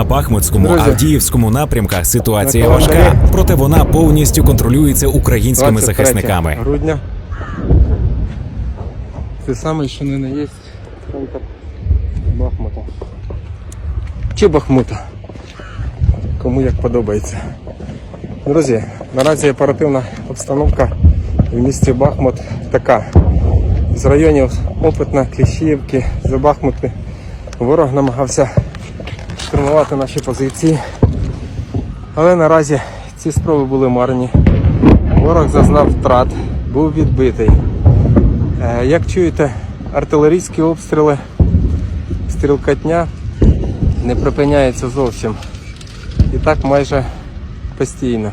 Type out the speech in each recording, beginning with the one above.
На Бахмутському, Друзі, Авдіївському напрямках ситуація важка, проте вона повністю контролюється українськими захисниками. грудня. Це саме, що не не є центр Бахмута. Чи Бахмута. Кому як подобається. Друзі, наразі оперативна обстановка в місті Бахмут така. З районів Опитна, Кліщіївки, за Бахмути ворог намагався штурмувати наші позиції. Але наразі ці спроби були марні. Ворог зазнав втрат, був відбитий. Е, Як чуєте, артилерійські обстріли, стрілкатня не припиняється зовсім. І так майже постійно.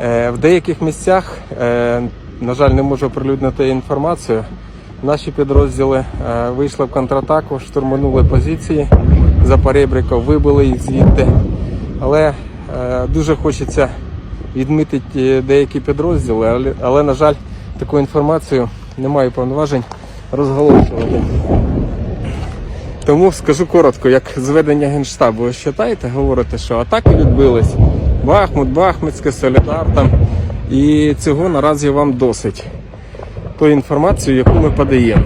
Е, В деяких місцях, е, на жаль, не можу оприлюднити інформацію. Наші підрозділи вийшли в контратаку, штурманули позиції за перебріком, вибили їх звідти. Але е, дуже хочеться відмітити деякі підрозділи, але, але, на жаль, таку інформацію не маю повноважень розголошувати. Тому скажу коротко, як зведення Генштабу. Ви вважаєте, говорите, що атаки відбились. Бахмут, Бахмутське, Солідар там. І цього наразі вам досить. Ту інформацію, яку ми подаємо.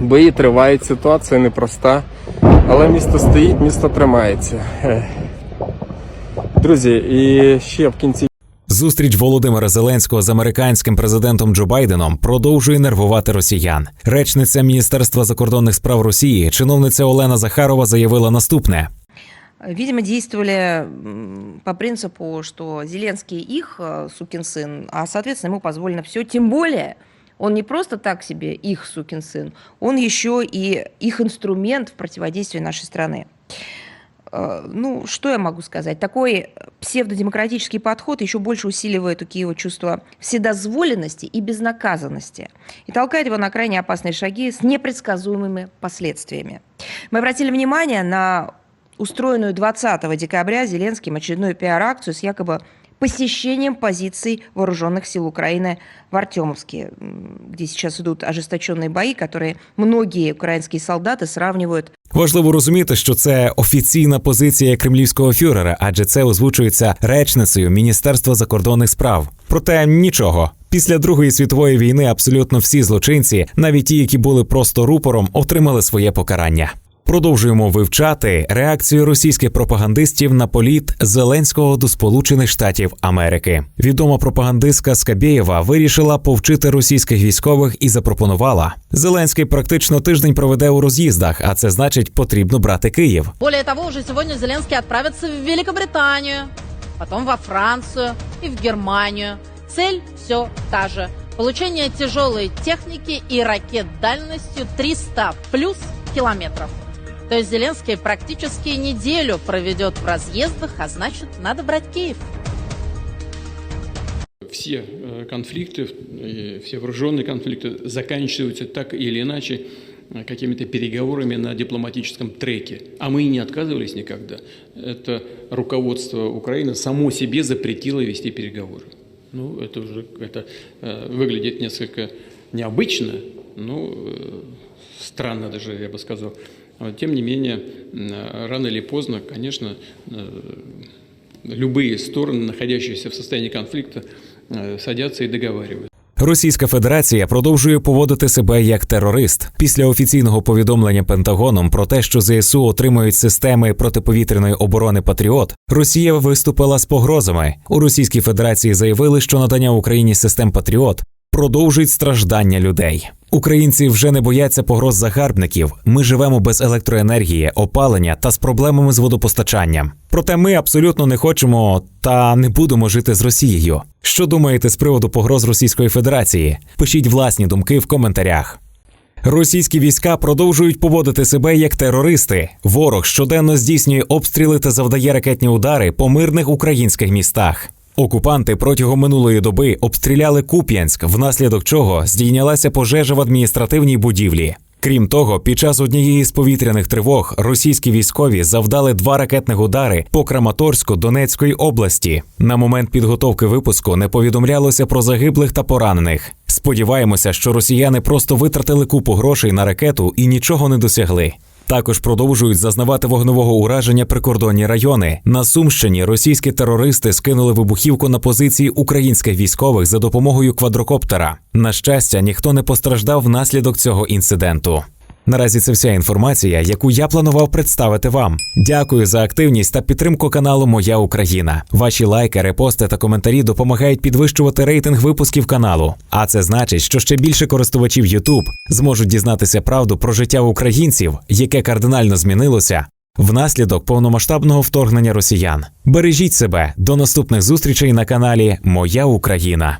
Бої тривають, ситуація непроста, але місто стоїть, місто тримається. Друзі, і ще в кінці Зустріч Володимира Зеленського з американським президентом Джо Байденом продовжує нервувати росіян. Речниця Міністерства закордонних справ Росії, чиновниця Олена Захарова, заявила наступне: Видимо, действовали по принципу, что Зеленский их э, сукин сын, а, соответственно, ему позволено все. Тем более, он не просто так себе их сукин сын, он еще и их инструмент в противодействии нашей страны. Э, Ну, что я могу сказать? Такой псевдодемократический подход еще больше усиливает у Киева чувство вседозволенности и безнаказанности и толкает его на крайне опасные шаги с непредсказуемыми последствиями. Мы обратили внимание на устроенную 20 декабря Зеленским очередную пиар-акцию с якобы посещением позиций вооруженных сил Украины в Артемовске, м, где сейчас идут ожесточенные бои, которые многие украинские солдаты сравнивают Важливо розуміти, що це офіційна позиція кремлівського фюрера, адже це озвучується речницею Міністерства закордонних справ. Проте нічого. Після Другої світової війни абсолютно всі злочинці, навіть ті, які були просто рупором, отримали своє покарання. Продовжуємо вивчати реакцію російських пропагандистів на політ Зеленського до Сполучених Штатів Америки. Відома пропагандистка Скабєєва вирішила повчити російських військових і запропонувала: Зеленський практично тиждень проведе у роз'їздах, а це значить, потрібно брати Київ. Более того, уже сегодня Зеленский отправится в Великобританию, потом во Францию и в Германию. Цель все та же. Получение тяжелой техники и ракет дальностью 300 плюс километров. То есть Зеленский практически неделю проведет в разъездах, а значит, надо брать Киев. все э, конфликты, э, все вооруженные конфликты заканчиваются так или иначе э, какими-то переговорами на дипломатическом треке. А мы и не отказывались никогда. Это руководство Украины само себе запретило вести переговоры. Ну, это уже это выглядит несколько необычно, э, странно даже, я бы сказал. Но, Тем не менее, м, рано или поздно, конечно, э, любые стороны, находящиеся в состоянии конфликта, э, садятся и договариваются. Російська Федерація продовжує поводити себе як терорист після офіційного повідомлення Пентагоном про те, що ЗСУ отримують системи протиповітряної оборони Патріот. Росія виступила з погрозами. У Російській Федерації заявили, що надання Україні систем Патріот продовжують страждання людей. Українці вже не бояться погроз загарбників. Ми живемо без електроенергії, опалення та з проблемами з водопостачанням. Проте ми абсолютно не хочемо та не будемо жити з Росією. Що думаєте з приводу погроз Російської Федерації? Пишіть власні думки в коментарях. Російські війська продовжують поводити себе як терористи. Ворог щоденно здійснює обстріли та завдає ракетні удари по мирних українських містах. Окупанти протягом минулої доби обстріляли Куп'янськ, внаслідок чого здійнялася пожежа в адміністративній будівлі. Крім того, під час однієї з повітряних тривог російські військові завдали два ракетних удари по Краматорську Донецької області. На момент підготовки випуску не повідомлялося про загиблих та поранених. Сподіваємося, що росіяни просто витратили купу грошей на ракету і нічого не досягли. Також продовжують зазнавати вогневого ураження прикордонні райони. На Сумщині російські терористи скинули вибухівку на позиції українських військових за допомогою квадрокоптера. На щастя, ніхто не постраждав внаслідок цього інциденту. Наразі це вся інформація, яку я планував представити вам. Дякую за активність та підтримку каналу Моя Україна. Ваші лайки, репости та коментарі допомагають підвищувати рейтинг випусків каналу. А це значить, що ще більше користувачів YouTube зможуть дізнатися правду про життя українців, яке кардинально змінилося внаслідок повномасштабного вторгнення росіян. Бережіть себе до наступних зустрічей на каналі Моя Україна.